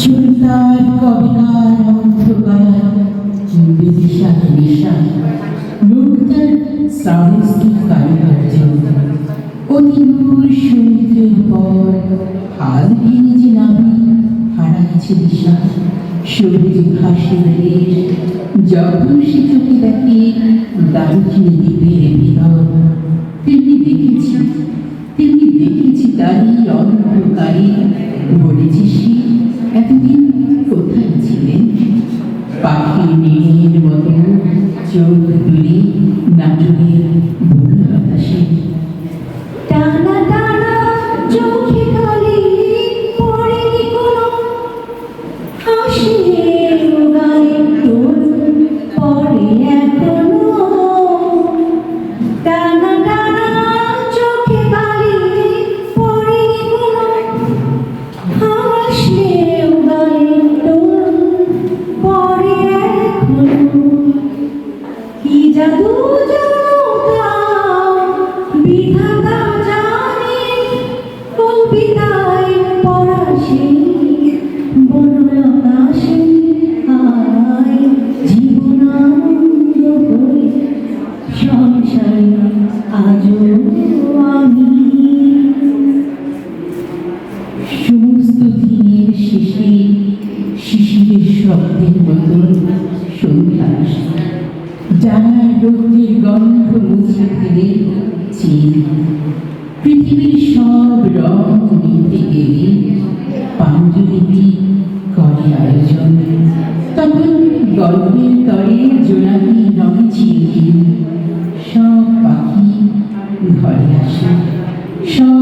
চিন্তার কবিকার অন্ধকার বিদিশা নিশা মুক্তার শ্রাবস্তী কারুকার্য অতি দূর সমুদ্রের পর হাল ভেঙে যে নাবি হারাইছে দিশা সবুজ ঘাসের দেশ যখন সে চোখে দেখে দারুচিনি দ্বীপের ভিতর তেমনি দেখেছি তেমনি দেখেছি তারই অন্ধকারে পাখি নীলের মতো চোখ তুলে শব্দের মতন সন্ধ্যা আসে জানার রৌদ্রের গন্ধ মুছে ফেলে পৃথিবীর সব রং মিটে গেলে পাঞ্জলিপি করে আয়োজন তখন গল্পের তরে জোনাকি রঙে ছিলকিল সব পাখি ঘরে আসে। সব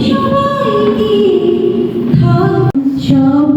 সবাইকে থাক